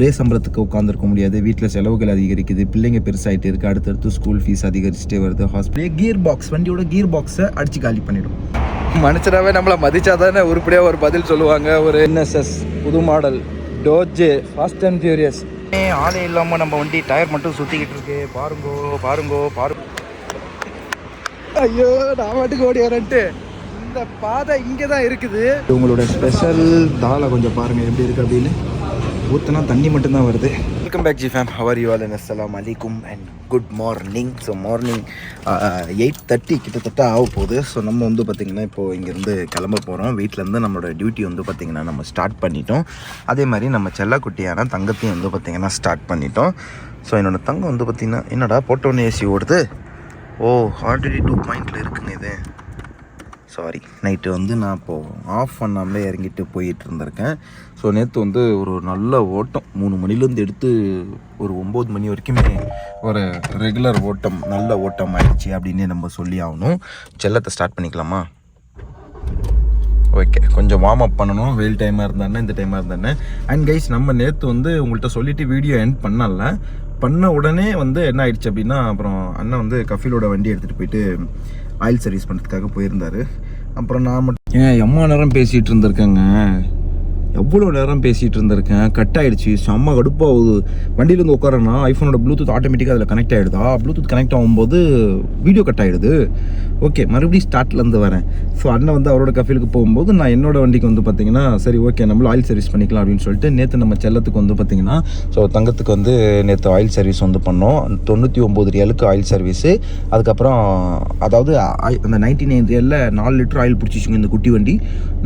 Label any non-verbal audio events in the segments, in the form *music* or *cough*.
ஒரே சம்பளத்துக்கு உட்காந்துருக்க முடியாது. வீட்டில் செலவுகள் அதிகரிக்குது. பிள்ளைங்க பெருசாகிட்டு இருக்கு. அடுத்தடுத்து ஸ்கூல் ஃபீஸ் அதிகரிச்சுட்டே வருது. ஹாஸ்பிட்டல் கியர் பாக்ஸ் வண்டியோட கியர் பாக்ஸை அடிச்சு காலி பண்ணிடும். மனுஷனாவே நம்மளை மதிச்சா தானே உருப்படியாக ஒரு பதில் சொல்லுவாங்க. ஒரு என்எஸ்எஸ் புது model Dodge fast and furious ஆளே இல்லாமல் நம்ம வண்டி டயர் மட்டும் சுற்றிக்கிட்டு இருக்கு. பாருங்கோ பாருங்கோ பாருங்க ஐயோ நான் வாட்டுக்கு ஓடி வரேன்ட்டு இந்த பாதை இங்கே தான் இருக்குது. உங்களோட ஸ்பெஷல் தாலை கொஞ்சம் பாருங்கள் எப்படி இருக்குது அப்படின்னு. ஊற்றுனா தண்ணி மட்டும்தான் வருது. Welcome back G fame how are you all அஸ்லாம் அலிகும் and good morning so morning eight thirty கிட்டத்தட்ட ஆக போகுது. ஸோ நம்ம வந்து பார்த்திங்கன்னா இப்போது இங்கேருந்து கிளம்ப போகிறோம் வீட்டிலேருந்து நம்மளோட டியூட்டி வந்து பார்த்திங்கன்னா நம்ம ஸ்டார்ட் பண்ணிட்டோம். அதே மாதிரி நம்ம செல்லக்குட்டியான தங்கத்தையும் வந்து பார்த்திங்கன்னா ஸ்டார்ட் பண்ணிட்டோம். ஸோ என்னோடய தங்கம் வந்து பார்த்திங்கன்னா என்னடா போட்டோன்னு ஏசி ஓடுது? ஓ ஆல்ரெடி டூ பாயிண்டில் இருக்குங்க இது. சாரி நைட்டு வந்து நான் இப்போது ஆஃப் பண்ணாமலே இறங்கிட்டு போயிட்டு இருந்திருக்கேன். ஸோ நேற்று வந்து ஒரு நல்ல ஓட்டம். மூணு மணிலேருந்து எடுத்து ஒரு ஒம்பது மணி வரைக்குமே ஒரு ரெகுலர் ஓட்டம் நல்ல ஓட்டம் ஆயிடுச்சு அப்படின்னே நம்ம சொல்லி ஆகணும். செல்லத்தை ஸ்டார்ட் பண்ணிக்கலாமா? ஓகே கொஞ்சம் வார்ம் அப் பண்ணணும். வெயில் டைமாக இருந்தானே இந்த டைமாக இருந்தானே அண்ட் கைஸ் நம்ம நேற்று வந்து உங்கள்கிட்ட சொல்லிட்டு வீடியோ எண்ட் பண்ணல. பண்ண உடனே வந்து என்ன ஆயிடுச்சு அப்படின்னா அப்புறம் அண்ணன் வந்து கஃபிலோட வண்டி எடுத்துகிட்டு போயிட்டு ஆயில் சர்வீஸ் பண்ணுறதுக்காக போயிருந்தாரு. அப்புறம் நான் மட்டும் ஏன் எம்மா நேரம் பேசிகிட்டு இருந்திருக்கேங்க. எவ்வளோ நேரம் பேசிகிட்டு இருந்திருக்கேன்? கட் ஆகிடுச்சு செம்ம கடுப்பாகுது வண்டியிலேருந்து உட்காரனா ஐஃபோனோட ப்ளூடூத் ஆட்டோமேட்டிக்காக அதில் கனெக்ட் ஆகிடுதா ப்ளூடூத் கனெக்ட் ஆகும்போது வீடியோ கட் ஆகிடுது ஓகே மறுபடியும் ஸ்டார்ட்லேருந்து வரேன். ஸோ அண்ணன் வந்து அவரோட கஃபீலுக்கு போகும்போது நான் என்னோட வண்டிக்கு வந்து பார்த்தீங்கன்னா சரி ஓகே நம்மளும் ஆயில் சர்வீஸ் பண்ணிக்கலாம் அப்படின்னு சொல்லிட்டு நேற்று நம்ம செல்லத்துக்கு வந்து பார்த்தீங்கன்னா ஸோ தங்கத்துக்கு வந்து நேற்று ஆயில் சர்வீஸ் வந்து பண்ணோம். தொண்ணூற்றி ஒம்பது ரியலுக்கு ஆயில் சர்வீஸு அதுக்கப்புறம் அதாவது அந்த நைன்டி நைன் ரியலில் நாலு லிட்டர் ஆயில் பிடிச்சிச்சுங்க இந்த குட்டி வண்டி.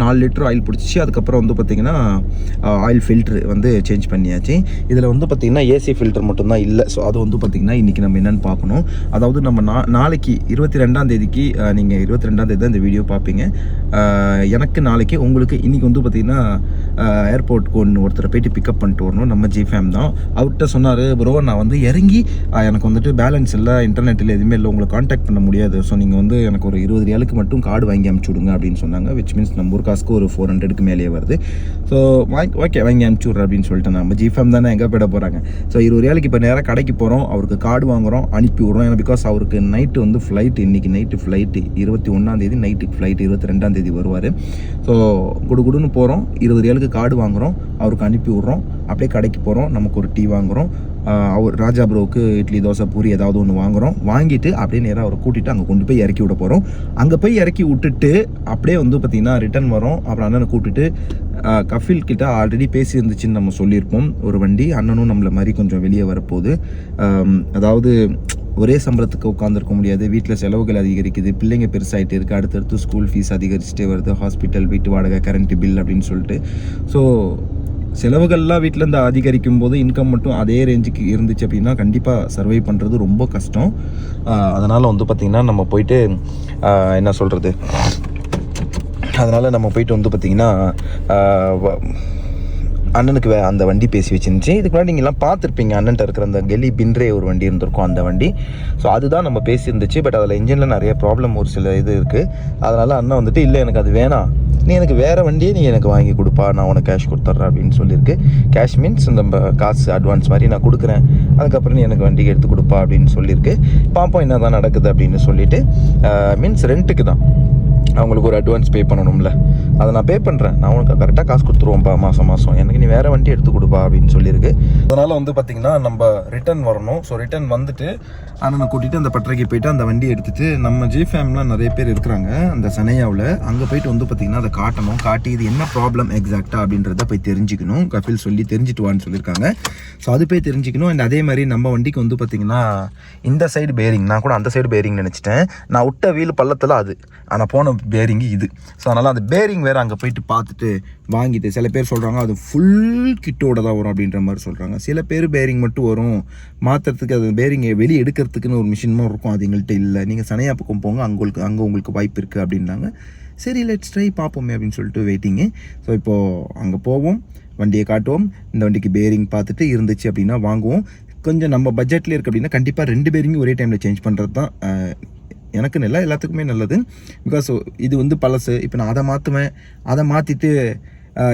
நாலு லிட்டர் ஆயில் பிடிச்சிச்சு. அதுக்கப்புறம் வந்து பார்த்திங்கன்னா ஆயில் ஃபில்ட்ரு வந்து சேஞ்ச் பண்ணியாச்சு. இதில் வந்து பார்த்திங்கன்னா ஏசி ஃபில்டர் மட்டும்தான் இல்லை. ஸோ அது வந்து பார்த்திங்கன்னா இன்றைக்கி நம்ம என்னென்னு பார்க்கணும். அதாவது நம்ம நா நாளைக்கு இருபத்தி ரெண்டாம் தேதிக்கு நீங்கள் இருபத்தி ரெண்டாம் தேதி தான் இந்த வீடியோ பார்ப்பீங்க. எனக்கு நாளைக்கு உங்களுக்கு இன்றைக்கி வந்து பார்த்திங்கன்னா ஏர்போர்ட்டுக்கு ஒன்று ஒருத்தரை போயிட்டு பிக்கப் பண்ணிட்டு வரணும். நம்ம ஜி ஃபேம் தான். அவர்கிட்ட சொன்னார் ப்ரோ நான் வந்து இறங்கி எனக்கு வந்துட்டு பேலன்ஸ் இல்லை இன்டர்நெட் இல்லை எதுவுமே இல்லை உங்களை காண்டாக்ட் பண்ண முடியாது. ஸோ நீங்கள் வந்து எனக்கு ஒரு இருபது ரியாலுக்கு மட்டும் கார்டு வாங்கி அமுச்சு விடுங்க அப்படின்னு சொன்னாங்க. விச் மீன்ஸ் நம்ம ஊர் காசுக்கு ஒரு ஃபோர் ஹண்ட்ரடுக்கு மேலேயே வருது. ஸோ வாங்கி ஓகே வாங்கி அனுப்பிச்சி விட்றேன் அப்படின்னு சொல்லிட்டு நம்ம ஜிஃபம் தானே எங்கே போயிட போகிறாங்க ஸோ இருபது வேலைக்கு இப்போ நேராக கடைக்கு போகிறோம் அவருக்கு கார்டு வாங்குறோம். அனுப்பி விட்றோம். ஏன்னா பிகாஸ் அவருக்கு நைட்டு வந்து ஃப்ளைட் இன்றைக்கி நைட்டு ஃப்ளைட்டு இருபத்தி ஒன்றாந்தேதி நைட்டு ஃப்ளைட் இருபத்தி ரெண்டாந்தேதி வருவார். ஸோ குடுகுடுன்னு போகிறோம் இருபது ஏழுக்கு கார்டு வாங்குறோம். அவருக்கு அனுப்பி விட்றோம். அப்படியே கடைக்கு போகிறோம் நமக்கு ஒரு டீ வாங்குகிறோம் அவர் ராஜா ப்ரோவுக்கு இட்லி தோசை பூரி ஏதாவது ஒன்று வாங்குகிறோம் வாங்கிட்டு அப்படியே நேராக அவரை கூட்டிட்டு அங்கே கொண்டு போய் இறக்கி விட போகிறோம் அங்கே போய் இறக்கி விட்டுட்டு அப்படியே வந்து பார்த்திங்கன்னா ரிட்டர்ன் வரோம். அப்புறம் அண்ணனை கூட்டிட்டு கஃபில் கிட்ட ஆல்ரெடி பேசியிருந்துச்சுன்னு நம்ம சொல்லியிருப்போம். ஒரு வண்டி அண்ணனும் நம்மளை மாதிரி கொஞ்சம் வெளியே வரப்போகுது. அதாவது ஒரே சம்பளத்துக்கு உட்காந்துருக்க முடியாது. வீட்டில் செலவுகள் அதிகரிக்குது. பிள்ளைங்க பெருசாகிட்டு இருக்குது அடுத்தடுத்து ஸ்கூல் ஃபீஸ் அதிகரிச்சுட்டே வருது. ஹாஸ்பிட்டல் வீட்டு வாடகை கரண்ட் பில் அப்படின்னு சொல்லிட்டு. ஸோ செலவுகள்லாம் வீட்டிலேருந்து அதிகரிக்கும் போது இன்கம் மட்டும் அதே ரேஞ்சுக்கு இருந்துச்சு அப்படின்னா கண்டிப்பாக சர்வை பண்ணுறது ரொம்ப கஷ்டம். அதனால் வந்து பார்த்திங்கன்னா நம்ம போயிட்டு என்ன சொல்கிறது அதனால் நம்ம போயிட்டு வந்து பார்த்திங்கன்னா வ- அண்ணனுக்கு வே அந்த வண்டி பேசி வச்சிருந்துச்சு. இதுக்கு முன்னாடி நீங்கள்லாம் பார்த்துருப்பீங்க அண்ணன்ட்ட இருக்கிற அந்த கெலி பின்ரே ஒரு வண்டி இருந்திருக்கும் அந்த வண்டி. ஸோ அதுதான் நம்ம பேசியிருந்துச்சு. பட் அதில் இன்ஜினில் நிறைய ப்ராப்ளம் ஒரு சில இது இருக்குது அதனால் அண்ணன் வந்துட்டு இல்லை எனக்கு அது வேணாம். நீ எனக்கு வேறு வண்டியே நீ எனக்கு வாங்கி கொடுப்பா நான் உனக்கு கேஷ் கொடுத்துட்றேன் அப்படின்னு சொல்லியிருக்கு. கேஷ் மீன்ஸ் நம்ம காசு அட்வான்ஸ் மாதிரி நான் கொடுக்குறேன். அதுக்கப்புறம் நீ எனக்கு வண்டி எடுத்து கொடுப்பா அப்படின்னு சொல்லியிருக்கு. பாப்போம் என்ன தான் நடக்குது அப்படின்னு சொல்லிட்டு மீன்ஸ் ரெண்ட்டுக்கு தான். அவங்களுக்கு ஒரு அட்வான்ஸ் பே பண்ணணும்ல. அதை நான் பே பண்ணுறேன் நான் உனக்கு கரெக்டாக காசு கொடுத்துருவோம்ப்பா மாதம் மாதம் எனக்கு நீ வேறு வண்டி எடுத்து கொடுப்பா அப்படின்னு சொல்லியிருக்கு. அதனால் வந்து பார்த்திங்கன்னா நம்ம ரிட்டர்ன் வரணும். ஸோ ரிட்டர்ன் வந்துட்டு அண்ணனை கூட்டிகிட்டு அந்த பட்டறைக்கு போயிட்டு அந்த வண்டி எடுத்துட்டு நம்ம ஜி ஃபேம்லாம் நிறைய பேர் இருக்கிறாங்க அந்த சனையாவில். அங்கே போயிட்டு வந்து பார்த்திங்கன்னா அதை காட்டணும். காட்டி இது என்ன ப்ராப்ளம் எக்ஸாக்டாக அப்படின்றத போய் தெரிஞ்சுக்கணும். கபில் சொல்லி தெரிஞ்சுட்டு வான்னு சொல்லியிருக்காங்க. ஸோ அது போய் தெரிஞ்சுக்கணும். அண்ட் அதே மாதிரி நம்ம வண்டிக்கு வந்து பார்த்திங்கன்னா இந்த சைடு பேரிங் நான் கூட அந்த சைடு பேரிங் நினச்சிட்டேன். நான் விட்ட வீல் பள்ளத்தில் அது. ஆனால் போன பேரிங்கு இது. ஸோ அதனால் அந்த பேரிங் வேறு அங்கே போயிட்டு பார்த்துட்டு வாங்கிட்டு சில பேர் சொல்கிறாங்க அது ஃபுல் கிட்டோட தான் வரும் அப்படின்ற மாதிரி சொல்கிறாங்க சில பேர் பேரிங் மட்டும் வரும். மாற்றுறதுக்கு அது பேரிங்கை வெளியே எடுக்கிறதுக்குன்னு ஒரு மிஷின் மாதிரி இருக்கும். அது எங்கள்கிட்ட இல்லை. நீங்கள் சனையா பக்கம் போங்க அங்கே உங்களுக்கு அங்கே உங்களுக்கு வாய்ப்பு இருக்குது அப்படின்னாங்க. சரி லெட்ஸ் ட்ரை பார்ப்போமே அப்படின்னு சொல்லிட்டு வெயிட்டிங்கு ஸோ இப்போது அங்கே போவோம். வண்டியை காட்டுவோம். இந்த வண்டிக்கு பேரிங் பார்த்துட்டு இருந்துச்சு அப்படின்னா வாங்குவோம். கொஞ்சம் நம்ம பட்ஜெட்டில் இருக்குது அப்படின்னா கண்டிப்பாக ரெண்டு பேரிங்கும் ஒரே டைமில் சேஞ்ச் பண்ணுறது தான் எனக்குன்னு எனக்கு நல்ல எல்லாத்துக்குமே நல்லது. பிகாஸ் இது வந்து பழசு. இப்போ நான் அதை மாற்றுவேன் அதை மாற்றிட்டு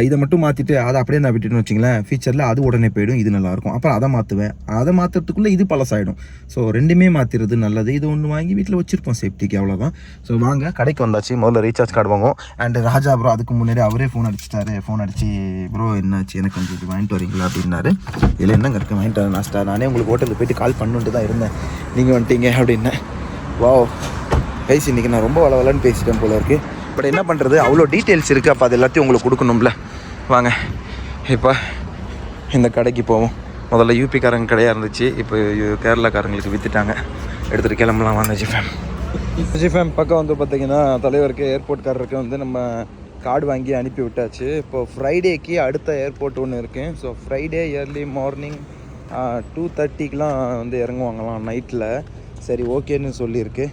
இதை மட்டும் மாற்றிட்டு அதை அப்படியே நான் விட்டுன்னு வச்சிங்களேன் ஃபியூச்சரில் அது உடனே போயிடும். இது நல்லாயிருக்கும் அப்புறம் அதை மாற்றுவேன் அதை மாற்றுறதுக்குள்ளே இது பழசாயிடும். ஸோ ரெண்டுமே மாற்றுறது நல்லது. இது ஒன்று வாங்கி வீட்டில் வச்சுருப்போம் சேஃப்டிக்கு அவ்வளோதான் ஸோ வாங்க கடைக்கு வந்தாச்சு. முதல்ல ரீசார்ஜ் கார்டு வாங்குவோம். அண்ட் ராஜா ப்ரோ அதுக்கு முன்னாடி அவரே ஃபோன் அடிச்சிட்டாரு. ஃபோன் அடிச்சு ப்ரோ என்னாச்சு? எனக்கு கொஞ்சம் இது வாங்கிட்டு வரீங்களா? அப்படின்னாரு. இதில் என்னங்க இருக்குது வாங்கிட்டு வரேன் லாஸ்ட்டாக நானே உங்களுக்கு ஹோட்டலுக்கு போயிட்டு கால் பண்ணுன்ட்டு தான் இருந்தேன். நீங்கள் வந்துட்டீங்க அப்படின்னேன். வாவ் கைஸ் இன்றைக்கி நான் ரொம்ப வளவலன்னு பேசிட்டேன் போல இருக்குது பட் என்ன பண்ணுறது அவ்வளோ டீட்டெயில்ஸ் இருக்குது அப்போ அது எல்லாத்தையும் உங்களுக்கு கொடுக்கணும்ல. வாங்க. இப்போ இந்த கடைக்கு போவோம். முதல்ல யூபிக்காரங்க கடையாக இருந்துச்சு. இப்போ கேரளாக்காரங்களுக்கு விற்றுட்டாங்க எடுத்துகிட்டு கிளம்பலாம். வாங்க ஜிஃபேம் ஜிஃபேம் பக்கம் வந்து பார்த்திங்கன்னா தலைவருக்கு ஏர்போர்ட்காரருக்கு வந்து நம்ம கார்டு வாங்கி அனுப்பி விட்டாச்சு. இப்போ ஃப்ரைடேக்கு அடுத்த ஏர்போர்ட் ஒன்று இருக்குது so Friday early morning two தேர்ட்டிக்கெலாம் வந்து இறங்குவாங்களாம் நைட்டில் சரி ஓகேன்னு சொல்லியிருக்கு.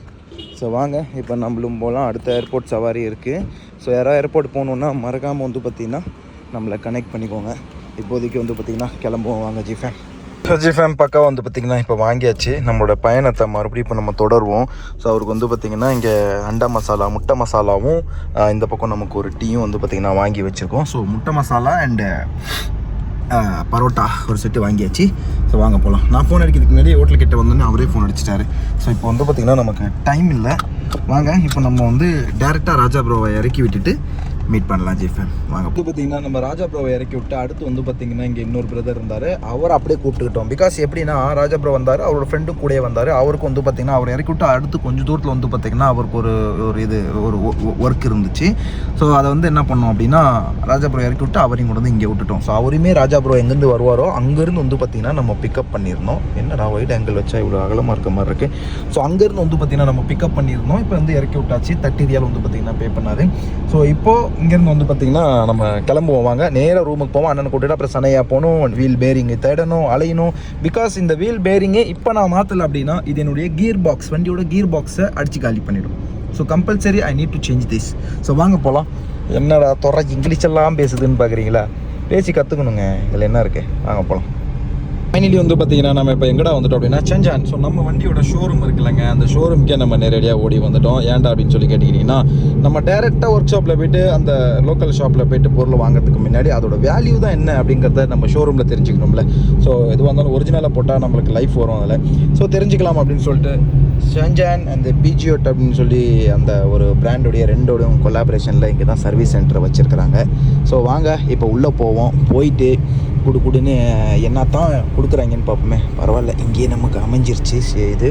ஸோ வாங்க இப்போ நம்மளும் போகலாம் அடுத்த ஏர்போர்ட் சவாரி இருக்குது ஸோ யாராவது ஏர்போர்ட் போகணுன்னா மறக்காமல் வந்து பார்த்திங்கன்னா நம்மளை கனெக்ட் பண்ணிக்கோங்க. இப்போதைக்கு வந்து பார்த்திங்கன்னா கிளம்புவோம். வாங்க ஜிஃபேம் ஜிஃபேம் பக்கம் வந்து பார்த்திங்கன்னா இப்போ வாங்கியாச்சு. நம்மளோட பயணத்தை மறுபடியும் இப்போ நம்ம தொடருவோம். ஸோ அவருக்கு வந்து பார்த்திங்கன்னா இங்கே அண்டா மசாலா முட்டை மசாலாவும் இந்த பக்கம் நமக்கு ஒரு டீயும் வந்து பார்த்திங்கன்னா வாங்கி வச்சுருக்கோம். ஸோ முட்டை மசாலா அண்டு பரோட்டா ஒரு செட்டு வாங்கியாச்சு ஸோ வாங்க போகலாம் நான் ஃபோன் அடிக்கிறதுக்கு முன்னாடி ஹோட்டல் கிட்ட வந்தோன்னே அவரே ஃபோன் அடிச்சிட்டாரு. ஸோ இப்போ வந்து பார்த்திங்கன்னா நமக்கு டைம் இல்லை. வாங்க இப்போ நம்ம வந்து டேரெக்டாக ராஜா ப்ரோவை இறக்கி விட்டுட்டு மீட் பண்ணலாம் ஜிஃபன் வாங்க இப்போ பார்த்தீங்கன்னா நம்ம ராஜா ப்ரோவை இறக்கி விட்டு அடுத்து வந்து பார்த்தீங்கன்னா இங்கே இன்னொரு பிரதர் இருந்தார். அவர் அப்படியே கூப்பிட்டுக்கிட்டோம். பிகாஸ் எப்படின்னா ராஜா ப்ரோ வந்தார் அவரோட ஃப்ரெண்டும் கூடயே வந்தார். அவருக்கு வந்து பார்த்தீங்கன்னா அவர் இறக்கி விட்டு அடுத்து கொஞ்சம் தூரத்தில் வந்து பார்த்தீங்கன்னா அவருக்கு ஒரு ஒரு இது ஒரு ஒர்க் இருந்துச்சு. ஸோ அதை வந்து என்ன பண்ணோம் அப்படின்னா ராஜா ப்ரோ இறக்கி விட்டு அவரையும் கொண்டு வந்து இங்கே விட்டுட்டோம். ஸோ அவரையுமே ராஜா ப்ரோ எங்கேருந்து வருவாரோ அங்கேருந்து வந்து பார்த்தீங்கன்னா நம்ம பிக்கப் பண்ணியிருந்தோம். என்னடா ஒயிட் ஆங்கிள் வச்சா இவ்வளோ அகலமாக இருக்க மாதிரி இருக்குது ஸோ அங்கேருந்து வந்து பார்த்தீங்கன்னா நம்ம பிக்கப் பண்ணியிருந்தோம். இப்போ வந்து இறக்கி விட்டாச்சு. தட்டி ரியால் வந்து பார்த்தீங்கன்னா பே பண்ணாரு. ஸோ இப்போது இங்கேருந்து வந்து பார்த்திங்கன்னா நம்ம கிளம்புவோம். வாங்க. நேராக ரூமுக்கு போவோம். அண்ணனை கூட்டிட்டு அப்புறம் சனையாக போகணும். வீல் பேரிங்கு தேடணும் அலையணும். பிகாஸ் இந்த வீல் பேரிங்கே இப்போ நான் மாற்றலை அப்படின்னா இது என்னுடைய கியர் பாக்ஸ் வண்டியோட கியர் பாக்ஸை அடித்து காலி பண்ணிடும். So compulsory I need to change this so வாங்க போகலாம் என்னடா துறை இங்கிலீஷெல்லாம் பேசுதுன்னு பார்க்குறீங்களா பேசி கற்றுக்கணுங்க இதில் என்ன இருக்குது வாங்க போகலாம் ஃபைனலி வந்து பார்த்தீங்கன்னா நம்ம இப்போ எங்கடா வந்துட்டோம் அப்படின்னா செஞ்சான். ஸோ நம்ம வண்டியோட ஷோரூம் இருக்குல்லங்க. அந்த ஷோரூம்க்கே நம்ம நேரடியாக ஓடி வந்துட்டோம். ஏன்டா அப்படின்னு சொல்லி கேட்டிங்கன்னா நம்ம டேரெக்டாக ஒர்க் ஷாப்பில் போயிட்டு அந்த லோக்கல் ஷாப்பில் போயிட்டு பொருள் வாங்குறதுக்கு முன்னாடி அதோட வேல்யூ தான் என்ன அப்படிங்கிறத நம்ம ஷோரூமில் தெரிஞ்சுக்கணும்ல. ஸோ எதுவாக இருந்தாலும் ஒரிஜினலாக போட்டால் நம்மளுக்கு லைஃப் வரும் அதில். ஸோ தெரிஞ்சுக்கலாம் அப்படின்னு சொல்லிட்டு ஷான்ஜான் அந்த பிஜியோட் அப்படின்னு சொல்லி அந்த ஒரு பிராண்டோடைய ரெண்டோடையும் கொலாபரேஷனில் இங்கே தான் சர்வீஸ் சென்டர் வச்சுருக்கிறாங்க. ஸோ வாங்க இப்போ உள்ளே போவோம். போயிட்டு குடு குடுன்னு என்ன தான் கொடுக்குறாங்கன்னு பார்ப்போமே. பரவாயில்ல இங்கேயே நமக்கு அமைஞ்சிருச்சு. சரி, இது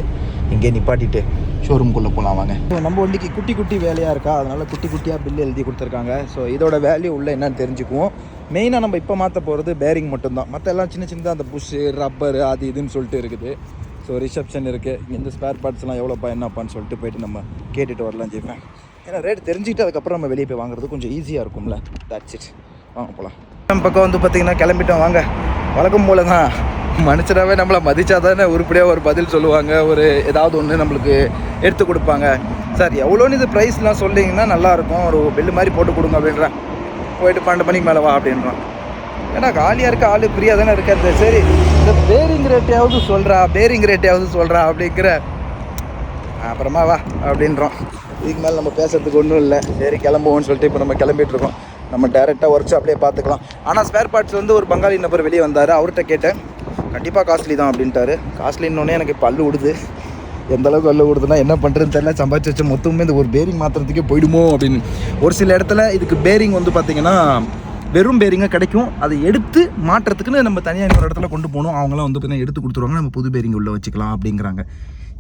இங்கே நிப்பாட்டிட்டு ஷோரூம்குள்ளே போகலாம் வாங்க. ஸோ நம்ம வண்டிக்கு குட்டி குட்டி வேலையாக இருக்கா? அதனால் குட்டி குட்டியாக பில்லு எழுதி கொடுத்துருக்காங்க. ஸோ இதோட வேல்யூ உள்ள என்னன்னு தெரிஞ்சுக்குவோம். மெயினாக நம்ம இப்போ மாற்ற போகிறது பேரிங் மட்டும்தான். மற்ற எல்லாம் சின்ன சின்னதாக அந்த புஷ்ஷு ரப்பர் அது இதுன்னு சொல்லிட்டு இருக்குது. ஸோ ரிசப்ஷன் இருக்குது இந்த ஸ்பேர் பார்ட்ஸ்லாம் எவ்வளோப்பா என்னப்பான்னு சொல்லிட்டு போயிட்டு நம்ம கேட்டுட்டு வரலாம் ஜெய்ப்பேன் ஏன்னா ரேட் தெரிஞ்சுக்கிட்டு அதுக்கப்புறம் நம்ம வெளியே போய் வாங்குறது கொஞ்சம் ஈஸியாக இருக்கும்ல. தட்ஸ் இட் வாங்க போகலாம் நம்ம பக்கம் வந்து பார்த்தீங்கன்னா கிளம்பிட்டோம். வாங்க. வழக்கம் போல தான் மனுஷனாகவே நம்மளை மதித்தா தானே உருப்படியாக ஒரு பதில் சொல்லுவாங்க ஒரு ஏதாவது ஒன்று நம்மளுக்கு எடுத்து கொடுப்பாங்க. சார் எவ்வளோன்னு இது ப்ரைஸ்லாம் சொல்லிங்கன்னா நல்லாயிருக்கும். ஒரு பில்லு மாதிரி போட்டு கொடுங்க அப்படின்றேன். போயிட்டு பன்னெண்டு மணிக்கு மேலே வா அப்படின்றான். ஏன்னா காலியாக இருக்க ஆள் ஃப்ரீயாக தானே இருக்காது சரி இந்த பேரிங் ரேட்டையாவது சொல்கிறா பேரிங் ரேட்டையாவது சொல்கிறா அப்படிங்கிற அப்புறமா வா அப்படின்றோம் இதுக்கு மேலே நம்ம பேசுறதுக்கு ஒன்றும் இல்லை. சரி கிளம்புவோம்னு சொல்லிட்டு இப்போ நம்ம கிளம்பிட்டுருக்கோம் நம்ம டேரெக்டாக ஒர்க் ஷாப்லேயே பார்த்துக்கலாம். ஆனால் ஸ்பேர் பார்ட்ஸ் வந்து ஒரு பங்காளி நபர் வெளியே வந்தார். அவர்கிட்ட கேட்டேன். கண்டிப்பாக காஸ்ட்லி தான் அப்படின்ட்டாரு. காஸ்ட்லின்னொன்னே எனக்கு பல்லு விடுது. எந்த அளவுக்கு அல்ல விடுதுன்னா என்ன பண்ணுறதுன்னு தெரியல. சம்பாதிச்சு வச்சு மொத்தமே இந்த ஒரு பேரிங் மாற்றுறதுக்கே போயிடுமோ அப்படின்னு. ஒரு சில இடத்துல இதுக்கு பேரிங் வந்து பார்த்தீங்கன்னா வெறும் பேரிங்காக கிடைக்கும். அதை எடுத்து மாற்றுறதுக்குன்னு நம்ம தனியாக இன்னொரு இடத்துல கொண்டு போகணும். அவங்களாம் வந்து பார்த்தீங்கன்னா எடுத்து கொடுத்துருவாங்க. நம்ம புது பேரிங் உள்ளே வச்சுக்கலாம் அப்படிங்கிறாங்க.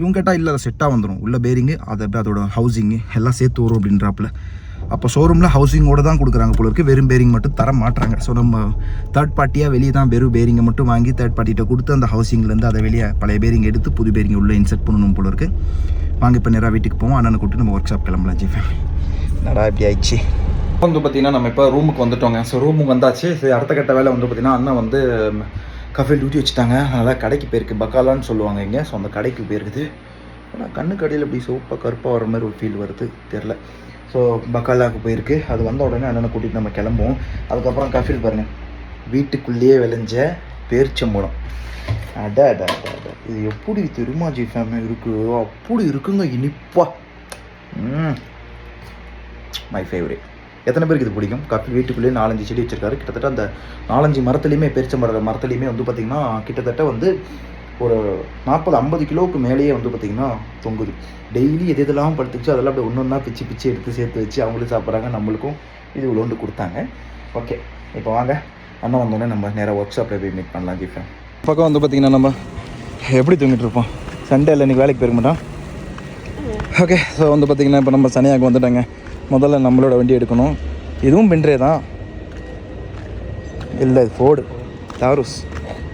இவங்க கேட்டால் இல்லை அதை செட்டாக வந்துடும் உள்ள பேரிங்கு அதை அதோட ஹவுசிங்கு எல்லாம் சேர்த்து வரும் அப்படின்றாப்புல. அப்போ ஷோரூமில் ஹவுசிங்கோட தான் கொடுக்குறாங்க போல இருக்கு. வெறும் பேரிங் மட்டும் தர மாட்டுறாங்க ஸோ நம்ம தேர்ட் பார்ட்டியாக வெளியே தான் வெறும் பேரிங்கை மட்டும் வாங்கி தேர்ட் பார்ட்டிகிட்ட கொடுத்து அந்த ஹவுசிங்லேருந்து அதை வெளியே பழைய பேரிங் எடுத்து புது பேரிங் உள்ளே இன்செர்ட் பண்ணணும் போல இருக்கு. வாங்க இப்போ நேராக வீட்டுக்கு போவோம். அண்ணனை கூப்பிட்டு நம்ம ஒர்க் ஷாப் கிளம்பலாம் ஜி நடா இப்படி ஆயிடுச்சு? வந்து பார்த்தீங்கன்னா நம்ம இப்போ ரூமுக்கு வந்துட்டோங்க. ஸோ ரூமுக்கு வந்தாச்சு. சரி அடுத்த கட்ட வேலை வந்து பார்த்தீங்கன்னா அண்ணன் வந்து கஃபே டியூட்டி வச்சுட்டாங்க. அதனால் கடைக்கு போயிருக்கு. பக்காலான்னு சொல்லுவாங்க இங்கே. ஸோ அந்த கடைக்கு போயிருக்குது. ஆனால் கண்ணுக்கு அடியில் இப்படி சோப்பாக கருப்பாக வர மாதிரி ஒரு ஃபீல் வருது. தெரில ஸோ பக்காலாவுக்கு போயிருக்கு. அது வந்த உடனே அண்ணனை கூட்டிகிட்டு நம்ம கிளம்புவோம். அதுக்கப்புறம் கஃபீல் பாருங்கள் வீட்டுக்குள்ளேயே விளைஞ்ச பேரிச்சம்பழம். அட அட அட அட. இது எப்படி திருமாஜி ஃபேமிலி இருக்குதோ இருக்கு. அப்படி இருக்குங்க இனிப்பா. ம் மை ஃபேவரேட் எத்தனை பேருக்கு இது பிடிக்கும்? கப்பி வீட்டுக்குள்ளேயே நாலஞ்சு செடி வச்சிருக்காரு. கிட்டத்தட்ட அந்த நாலஞ்சு மரத்துலேயுமே பெருச்ச மர மரத்துலையுமே வந்து பார்த்திங்கன்னா கிட்டத்தட்ட வந்து ஒரு நாற்பது ஐம்பது கிலோவுக்கு மேலேயே வந்து பார்த்திங்கன்னா தொங்குது. டெய்லி எது எதெல்லாம் படுத்துச்சோ அதெல்லாம் அப்படியே ஒன்று ஒன்றா பிச்சு பிச்சு எடுத்து சேர்த்து வச்சு அவங்களும் சாப்பிட்றாங்க நம்மளுக்கும் இது உள்ளோண்டு கொடுத்தாங்க. ஓகே இப்போ வாங்க. அண்ணன் வந்தோடனே நம்ம நேராக ஒர்க் ஷாப்பில் போய் மீட் பண்ணலாம் ஜீஃபன் பக்கம் வந்து பார்த்திங்கன்னா நம்ம எப்படி தூங்கிட்டு இருப்போம்? சண்டே இல்லை இன்றைக்கி வேலைக்கு போயிருக்க மாட்டோம்? ஓகே ஸோ வந்து பார்த்திங்கன்னா இப்போ நம்ம சனியாக வந்துட்டாங்க. முதல்ல நம்மளோட வண்டி எடுக்கணும். இதுவும் பின்றே தான். இல்லை ஃபோர்டு தாரூஸ்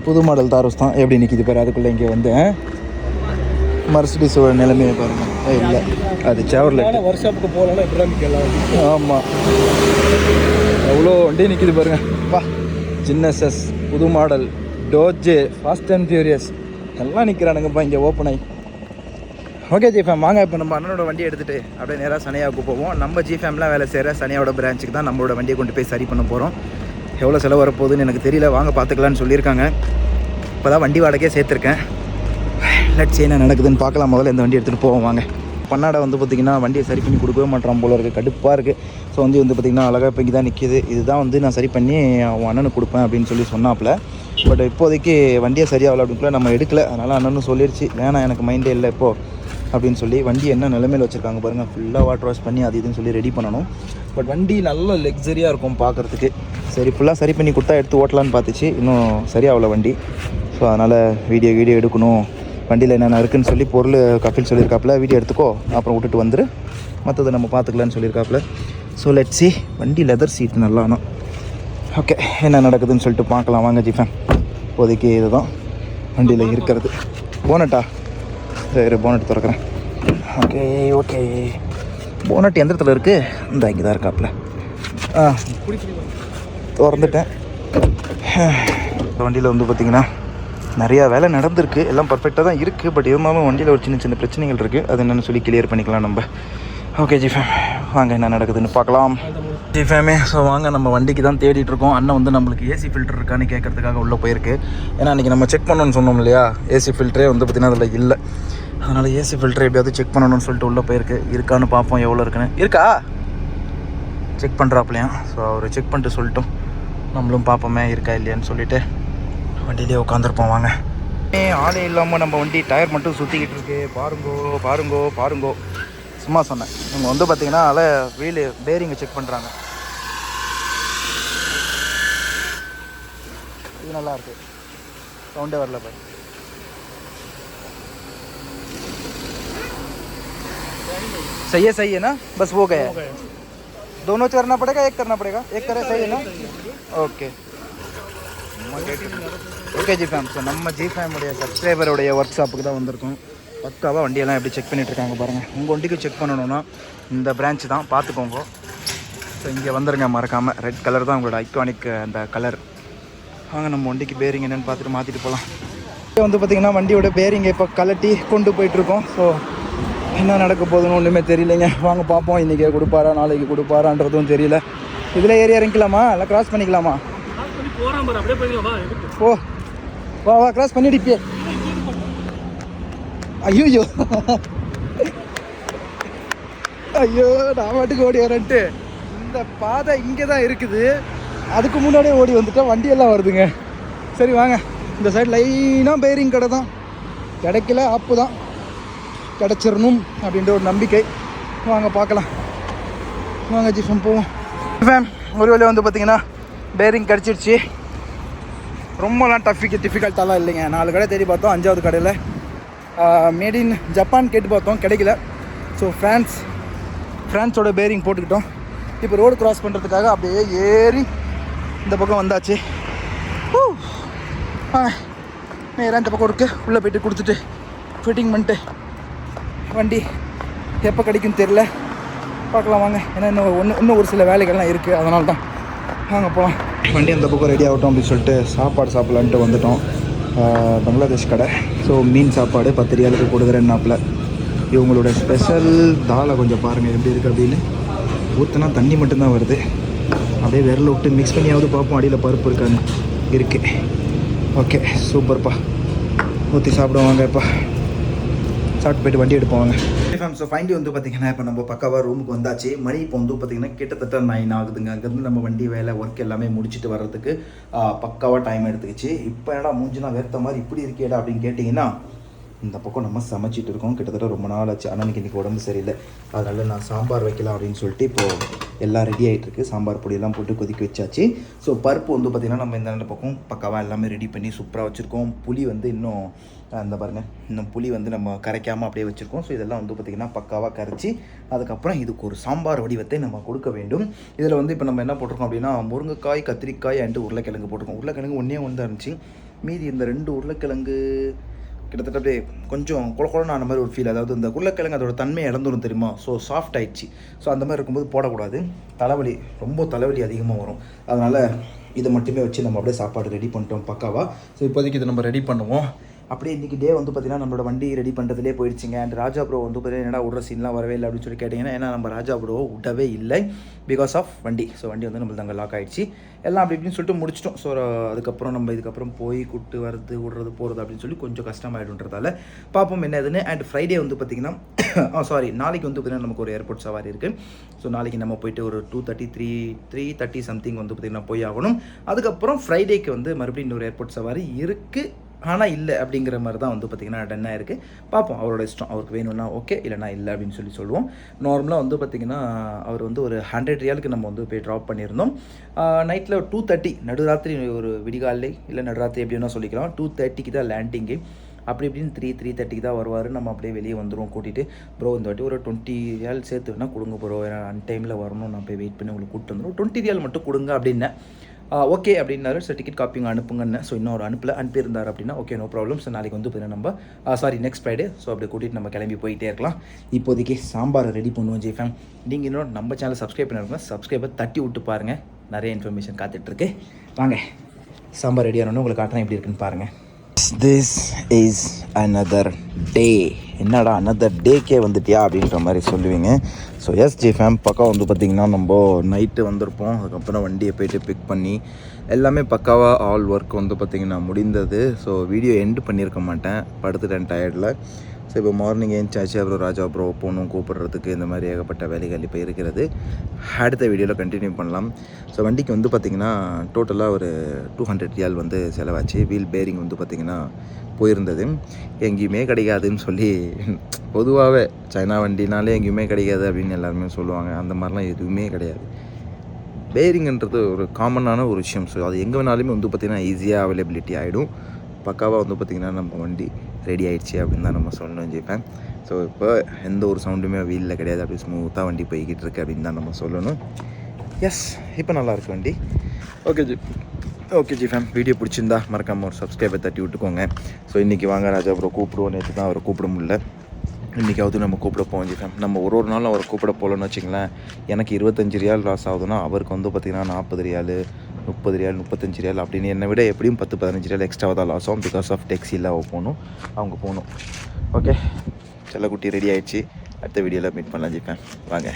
புது மாடல் தாரூஸ் தான் எப்படி நிற்கிது பாரு அதுக்குள்ளே இங்கே வந்து மர்சிடிஸோட நிலைமையை பாருங்க. ஏய், இல்லை அது சேவரில் ஒர்க் நிற்கலாம் ஆமாம் எவ்வளோ வண்டி நிற்கிது பாருங்க. பா ஜின்னசஸ் புது model Dodge fast and furious எல்லாம் நிற்கிறானுங்கப்பா இங்கே ஓப்பன் ஆகி ஓகே ஜிஃபேம் வாங்க இப்போ நம்ம அண்ணனோட வண்டி எடுத்துகிட்டு அப்படியே நேராக சனியாவுக்கு போவோம். நம்ம ஜிஃபேம்லாம் வேலை செய்கிற சனியாவோட பிரான்ச்சுக்கு தான் நம்மளோட வண்டியை கொண்டு போய் சரி பண்ண போகிறோம் எவ்வளோ செலவு வரப்போகுதுன்னு எனக்கு தெரியல. வாங்க பார்த்துக்கலான்னு சொல்லியிருக்காங்க. இப்போ தான் வண்டி வாடகையே சேர்த்துருக்கேன். லட்ஸ் என்ன நடக்குதுன்னு பார்க்கலாம். முதல்ல இந்த வண்டி எடுத்துகிட்டு போவோம் வாங்க. வந்து பார்த்திங்கன்னா வண்டியை சரி பண்ணி கொடுக்கவே மாட்டான் போல இருக்குது கடுப்பாக இருக்குது ஸோ வந்து வந்து பார்த்திங்கன்னா அழகாக இப்போ தான் நிற்கிது இதுதான் வந்து நான் சரி பண்ணி அவன் அண்ணனுக்கு கொடுப்பேன் அப்படின்னு சொல்லி சொன்னாப்புல. பட் இப்போதைக்கு வண்டியை சரியாகல அப்படின்னுக்குள்ள நம்ம எடுக்கல. அதனால் அண்ணனும் சொல்லிடுச்சு வேணாம் எனக்கு மைண்டே இல்லை இப்போது அப்படின்னு சொல்லி வண்டி என்ன நிலைமையில் வச்சுருக்காங்க பாருங்கள் ஃபுல்லாக வாட்டர் வாஷ் பண்ணி அது இதுன்னு சொல்லி ரெடி பண்ணணும். பட் வண்டி நல்ல லக்ஸரியாக இருக்கும் பார்க்குறதுக்கு சரி ஃபுல்லாக சரி பண்ணி கொடுத்தா எடுத்து ஓட்டலான்னு பார்த்துச்சு. இன்னும் சரியாகல வண்டி. ஸோ அதனால் வீடியோ வீடியோ எடுக்கணும். வண்டியில் என்னென்ன இருக்குன்னு சொல்லி பொருள் கபில் சொல்லியிருக்காப்புல. வீடியோ எடுத்துக்கோ. அப்புறம் விட்டுட்டு வந்துரு. மற்றதை நம்ம பார்த்துக்கலான்னு சொல்லியிருக்காப்புல. ஸோ லெட் சி வண்டி லெதர் சீட் நல்லா ஆனால் ஓகே என்ன நடக்குதுன்னு சொல்லிட்டு பார்க்கலாம். வாங்க ஜிஃபேன். இப்போதைக்கு இதுதான். வண்டியில் இருக்கிறது. போனட்டா? சரி போனட் திறக்கிறேன். ஓகே ஓகே போனட் எந்த இடத்துல இருக்குது இந்த இங்கே தான் இருக்காப்புல ஆ திறந்துட்டேன். வண்டியில் வந்து பார்த்திங்கன்னா நிறையா வேலை நடந்திருக்கு. எல்லாம் பர்ஃபெக்டாக தான் இருக்குது பட் இருந்தாலும் வண்டியில் ஒரு சின்ன சின்ன பிரச்சனைகள் இருக்குது அது என்னென்னு சொல்லி கிளியர் பண்ணிக்கலாம் நம்ம. ஓகே ஜிஃபேம் வாங்க என்ன நடக்குதுன்னு பார்க்கலாம். ஜிஃபேமே ஸோ வாங்க நம்ம வண்டிக்கு தான் தேடிட்டு இருக்கோம். அண்ணன் வந்து நம்மளுக்கு ஏசி ஃபில்டர் இருக்கான்னு கேட்கறதுக்காக உள்ளே போயிருக்கு. ஏன்னா அன்றைக்கி நம்ம செக் பண்ணணும்னு சொன்னோம் இல்லையா? ஏசி ஃபில்டரே வந்து பார்த்திங்கன்னா அதில் இல்லை. அதனால் ஏசி ஃபில்டர் எப்படியாவது செக் பண்ணணும்னு சொல்லிட்டு உள்ளே போயிருக்கு. இருக்கான்னு பார்ப்போம் எவ்வளோ இருக்குன்னு. இருக்கா? செக் பண்ணுறாப்லையா ஸோ அவர் செக் பண்ணிட்டு சொல்லிட்டோம். நம்மளும் பார்ப்போமே இருக்கா இல்லையான்னு சொல்லிட்டு. வண்டியிலே உட்காந்துருப்போம் வாங்க. ஏ ஆளே இல்லாமல் நம்ம வண்டி டயர் மட்டும் சுற்றிக்கிட்டு இருக்கு. பாருங்கோ பாருங்கோ பாருங்கோ. சும்மா சொன்னேன். இவங்க வந்து பார்த்தீங்கன்னா அதில் வீலு பேரிங்கை செக் பண்ணுறாங்க இது நல்லா இருக்குது சவுண்டே வரல பாரு. सही है सही है ना बस वो गया है दोनों करना पड़ेगा एक करना पड़ेगा एक करे सही है ना okay okay G fame so நம்ம ஜி ஃபேமுடைய சப்ஸ்கிரைபருடைய ஒர்க் ஷாப்புக்கு தான் வந்திருக்கோம் பக்காவாக வண்டியெல்லாம் எப்படி செக் பண்ணிட்டு இருக்காங்க பாருங்கள் உங்கள் வண்டிக்கு செக் பண்ணணும்னா இந்த பிரான்ச் தான் பார்த்துக்கோங்க ஸோ இங்கே வந்துருங்க மறக்காமல் ரெட் கலர் தான் உங்களோட ஐகானிக் அந்த கலர் வாங்க நம்ம வண்டிக்கு பேரிங் என்னென்னு பார்த்துட்டு மாற்றிட்டு போகலாம் வந்து பார்த்திங்கன்னா வண்டியோட பேரிங்கை இப்போ கலட்டி கொண்டு போயிட்டுருக்கோம் ஸோ என்ன நடக்க போகுதுன்னு ஒன்றுமே தெரியலைங்க. வாங்க பார்ப்போம். இன்றைக்கே கொடுப்பாரா நாளைக்கு கொடுப்பாரான்றதும் தெரியல. இதில் ஏறி இறங்கிக்கலாமா? இல்லை க்ராஸ் பண்ணிக்கலாமா? ஓ வா வா க்ராஸ் பண்ணிடிப்பே ஐயோ ஐயோ நான் பாட்டுக்கு ஓடி வரேன்ட்டு. இந்த பாதை இங்கே தான் இருக்குது. அதுக்கு முன்னாடியே ஓடி வந்துட்டால் வண்டியெல்லாம் வருதுங்க. சரி வாங்க. இந்த சைடு லைனாக பேரிங் கடை தான். கிடைக்கல ஆப்பு தான். கிடச்சிடணும் அப்படின்ற ஒரு நம்பிக்கை. வாங்க பார்க்கலாம். வாங்க ஜிஃபம் போவோம். ஃபேம் ஒரு வேளை வந்து பார்த்திங்கன்னா பேரிங் கிடச்சிருச்சு. ரொம்பலாம் டஃபிக்கு டிஃபிகல்ட்டாலாம் இல்லைங்க. நாலு கடை தேடி பார்த்தோம் அஞ்சாவது கடையில். மேட் இன் ஜப்பான் கேட்டு பார்த்தோம் கிடைக்கல. ஸோ ஃப்ரான்ஸ் ஃப்ரான்ஸோட பேரிங் போட்டுக்கிட்டோம். இப்போ ரோடு கிராஸ் பண்ணுறதுக்காக அப்படியே ஏறி இந்த பக்கம் வந்தாச்சு. ஊ. ஆ, இந்த பக்கம் இருக்குது உள்ளே போயிட்டு கொடுத்துட்டு ஃபிட்டிங் பண்ணிட்டு வண்டி எப்போ கிடைக்கும் தெரில பார்க்கலாம் வாங்க. ஏன்னா இன்னும் ஒன்று இன்னும் ஒரு சில வேலைகள்லாம் இருக்குது அதனால தான். வாங்க போகலாம் வண்டி அந்த பக்கம் ரெடி ஆகட்டும் அப்படின்னு சொல்லிட்டு சாப்பாடு சாப்பிட்லான்ட்டு வந்துட்டோம். பங்களாதேஷ் கடை. ஸோ மீன் சாப்பாடு பத்து ரியாலுக்கு கொடுக்குறேன்னாப்புல. இவங்களோட ஸ்பெஷல் தாலை கொஞ்சம் பாருங்கள் எப்படி இருக்குது அப்படின்னு. ஊற்றுனா தண்ணி மட்டும்தான் வருது. அப்படியே விரல விட்டு மிக்ஸ் பண்ணியாவது பார்ப்போம். அடியில் பருப்பு இருக்கான்னு இருக்குது ஓகே சூப்பர்ப்பா ஊற்றி சாப்பிடுவாங்கப்பா சாப்பிட்டு போயிட்டு வண்டி எடுப்போம். ஃபேம் ஸோ ஃபைனலி வந்து பார்த்தீங்கன்னா இப்போ நம்ம பக்காவாக ரூமுக்கு வந்தாச்சு. மணி இப்போ வந்து பார்த்தீங்கன்னா கிட்டத்தட்ட நைன் ஆகுதுங்க. அங்கேருந்து நம்ம வண்டி வேலை ஒர்க் எல்லாமே முடிச்சுட்டு வர்றதுக்கு பக்காவாக டைம் எடுத்துக்கிச்சு. இப்போ என்னடா மூஞ்சினா வேர்த்த மாதிரி இப்படி இருக்கேடா அப்படின்னு கேட்டிங்கன்னா இந்த பக்கம் நம்ம சமைச்சிட்டு இருக்கோம். கிட்டத்தட்ட ரொம்ப நாள் ஆச்சு. அண்ணனுக்கு இன்றைக்கி உடம்பு சரியில்லை. அதனால் நான் சாம்பார் வைக்கலாம் அப்படின்னு சொல்லிட்டு இப்போது எல்லாம் ரெடி ஆகிட்டுருக்கு சாம்பார் பொடியெல்லாம் போட்டு கொதிக்க வச்சாச்சு. ஸோ பருப்பு வந்து பார்த்திங்கன்னா நம்ம இந்த பக்கம் பக்காவாக எல்லாமே ரெடி பண்ணி சூப்பராக வச்சுருக்கோம். புளி வந்து இன்னும் அந்த பாருங்கள் இன்னும் புளி வந்து நம்ம கரைக்காமல் அப்படியே வச்சுருக்கோம். ஸோ இதெல்லாம் வந்து பார்த்திங்கன்னா பக்காவாக கரைச்சி அதுக்கப்புறம் இதுக்கு ஒரு சாம்பார் வடிவத்தை நம்ம கொடுக்க வேண்டும். இதில் வந்து இப்போ நம்ம என்ன போட்டிருக்கோம் அப்படின்னா முருங்கைக்காய் கத்திரிக்காய் அண்டு உருளைக்கிழங்கு போட்டிருக்கோம். உருளைக்கிழங்கு ஒன்றே ஒன்று இருந்துச்சு. மீதி இந்த ரெண்டு உருளைக்கிழங்கு கிட்டத்தட்ட அப்படியே கொஞ்சம் குள ஆன மாதிரி ஒரு ஃபீல் அதாவது இந்த உருளைக்கிழங்கு அதோட தன்மையை இழந்துடும் தெரியுமா? ஸோ சாஃப்ட் ஆயிடுச்சு. ஸோ அந்த மாதிரி இருக்கும்போது போடக்கூடாது. தலைவலி ரொம்ப தலைவலி அதிகமாக வரும். அதனால் இதை மட்டுமே வச்சு நம்ம அப்படியே சாப்பாடு ரெடி பண்ணிட்டோம் பக்காவா. ஸோ இப்போதைக்கு இதை நம்ம ரெடி பண்ணுவோம். அப்படியே இன்றைக்கி டே வந்து பார்த்திங்கன்னா நம்மளோட வண்டி ரெடி பண்ணுறதுலே போயிடுச்சுங்க. அண்ட் ராஜா ப்ரோ வந்து பார்த்தீங்கன்னா என்னடா விடுற சீன்லாம் வரவே இல்லை அப்படின்னு சொல்லி கேட்டிங்கன்னா ஏன்னா நம்ம ராஜா ப்ரோ விடவே இல்லை பிகாஸ் ஆஃப் வண்டி. ஸோ வண்டி வந்து நம்மளுக்கு அங்கே லாக் ஆகிடுச்சு எல்லாம் அப்படி இப்படின்னு சொல்லிட்டு முடிச்சிட்டோம். ஸோ அதுக்கப்புறம் நம்ம இதுக்கப்புறம் போய் கூட்டு வரது விடுறது போகிறது அப்படின்னு சொல்லி கொஞ்சம் கஷ்டமாயிடுன்றதால பார்ப்போம் என்ன இதுன்னு அண்ட் ஃப்ரைடே வந்து பார்த்திங்கன்னா சாரி *coughs* நாளைக்கு வந்து பார்த்திங்கன்னா நமக்கு ஒரு ஏர்போர்ட் சவாரி இருக்குது ஸோ நாளைக்கு நம்ம போயிட்டு ஒரு two thirty three three thirty something வந்து பார்த்திங்கன்னா போய் ஆகணும். அதுக்கப்புறம் ஃப்ரைடேக்கு வந்து மறுபடியும் இன்னொரு ஏர்போர்ட் சவாரி இருக்குது ஆனால் இல்லை அப்படிங்கிற மாதிரி தான் வந்து பார்த்திங்கன்னா டன் ஆயிருக்கு. பார்ப்போம். அவரோட இஷ்டம். அவருக்கு வேணும்னா ஓகே இல்லைனா இல்லை அப்படின்னு சொல்லி சொல்லுவோம். நார்மலாக வந்து பார்த்திங்கன்னா அவர் வந்து ஒரு ஹண்ட்ரட் ரியாலுக்கு நம்ம வந்து போய் ட்ராப் பண்ணியிருந்தோம். நைட்டில் டூ தேர்ட்டி நடுராத்திரி ஒரு விடிகாலை இல்லை நடுராத்திரி எப்படி வேணால் சொல்லிக்கலாம் டூ தேர்ட்டிக்கு தான் லேண்டிங்கு அப்படி இப்படின்னு த்ரீ த்ரீ தேர்ட்டிக்கு தான் வருவார். நம்ம அப்படியே வெளியே வந்துடுவோம் கூட்டிகிட்டு ப்ரோ இந்த வாட்டி ஒரு டுவெண்ட்டி ரியால் சேர்த்து வேணால் கொடுங்க ப்ரோ ஏன்னா அன் டைமில் வரணும். நான் போய் வெயிட் பண்ணி உங்களுக்கு கூப்பிட்டு வந்துடும் டுவெண்ட்டி ரியால் மட்டும் கொடுங்க அப்படின்னேன். ஓகே அப்படின்னாரு. சார் டிக்கெட் காப்பிங்க அனுப்புங்கன்னு. ஸோ இன்னும் அனுப்பல அனுப்பியிருந்தார் அப்படின்னா ஓகே நோ ப்ராப்ளம் ஸோ நாளைக்கு வந்து பார்த்தீங்கன்னா நம்ம சாரி நெக்ஸ்ட் ஃப்ரைடே ஸோ அப்படி கூட்டிகிட்டு நம்ம கிளம்பி போயிட்டே இருக்கலாம். இப்போதைக்கு சாம்பாரை ரெடி பண்ணுவோம் ஜெய்ஃபேம் நீங்கள் இன்னும் நம்ம சேனலை சப்ஸ்கிரைப் பண்ணிருக்கோம் சப்ஸ்கிரைபை தட்டி விட்டு பாருங்கள் நிறைய இன்ஃபர்மேஷன் காத்துட்ருக்கு வாங்க சாம்பார் ரெடி ஆனோன்னு உங்களுக்கு காட்டுறேன் எப்படி இருக்குன்னு பாருங்கள் திஸ் இஸ் அனதர் டே என்னடா அனதர் டேக்கே வந்துட்டியா அப்படின்ற மாதிரி சொல்லுவீங்க. ஸோ எஸ் ஜி ஃபேம் பக்கம் வந்து பார்த்திங்கன்னா நம்ம நைட்டு வந்திருப்போம். அதுக்கப்புறம் வண்டியை போயிட்டு பிக் பண்ணி எல்லாமே பக்காவாக ஆல் ஒர்க் வந்து பார்த்திங்கன்னா முடிந்தது. ஸோ வீடியோ எண்டு பண்ணியிருக்க மாட்டேன். படுத்துட்டேன் டயர்டில் ஸோ இப்போ மார்னிங் ஏஞ்சாச்சு அப்புறம் ராஜா ப்ரோ போகணும் கூப்பிடுறதுக்கு இந்த மாதிரி ஏகப்பட்ட வேலைகள் இப்போ இருக்கிறது. அடுத்த வீடியோவில் கண்டினியூ பண்ணலாம். ஸோ வண்டிக்கு வந்து பார்த்திங்கன்னா டோட்டலாக ஒரு டூ ஹண்ட்ரட் ரியால் வந்து செலவாச்சு. வீல் பேரிங் வந்து பார்த்திங்கன்னா போயிருந்தது. எங்கேயுமே கிடைக்காதுன்னு சொல்லி பொதுவாகவே சைனா வண்டினாலே எங்கேயுமே கிடைக்காது அப்படின்னு எல்லாருமே சொல்லுவாங்க. அந்த மாதிரிலாம் எதுவுமே கிடையாது. பேரிங்கன்றது ஒரு காமனான ஒரு விஷயம். ஸோ அது எங்கே வேணாலுமே வந்து பார்த்திங்கன்னா ஈஸியாக அவைலபிலிட்டி ஆகிடும் பக்காவாக வந்து பார்த்திங்கன்னா நம்ம வண்டி ரெடி ஆயிடுச்சு அப்படின்னு தான் நம்ம சொல்லணும் ஜெயிப்பேன் ஸோ இப்போ எந்த ஒரு சவுண்டுமே வீலில் கிடையாது. அப்படி ஸ்மூத்தாக வண்டி போய்கிட்டு இருக்கு அப்படின்னு தான் நம்ம சொல்லணும். எஸ் இப்போ நல்லா இருக்கு வண்டி. Okay G okay G fame video பிடிச்சிருந்தா மறக்காம ஒரு சப்ஸ்கிரைபை தட்டி விட்டுக்கோங்க. ஸோ இன்றைக்கி வாங்க ராஜா ப்ரோ கூப்பிடுவோம். நேற்று தான் அவரை கூப்பிட முடியல. இன்றைக்காவது நம்ம கூப்பிட போவோம் ஜி ஃபேம் நம்ம ஒரு ஒரு நாளும் அவரை கூப்பிட போகலன்னு வச்சிங்களேன் எனக்கு இருபத்தஞ்சு ரியால் லாஸ் ஆகுதுன்னா அவருக்கு வந்து பார்த்திங்கன்னா நாற்பது ரியால் முப்பது ரியால் முப்பத்தஞ்சு ரியால் அப்படின்னு என்னை விட எப்படியும் பத்து பதினஞ்சு ரியால் எக்ஸ்ட்ராவாக தான் லாஸ் ஆகும். பிகாஸ் ஆஃப் டெக்ஸியில் போகணும். அவங்க போகணும். ஓகே செல்லக்குட்டி ரெடி ஆகிடுச்சு அடுத்த வீடியோவில் மீட் பண்ணலாம் ஜிப்பேன். வாங்க.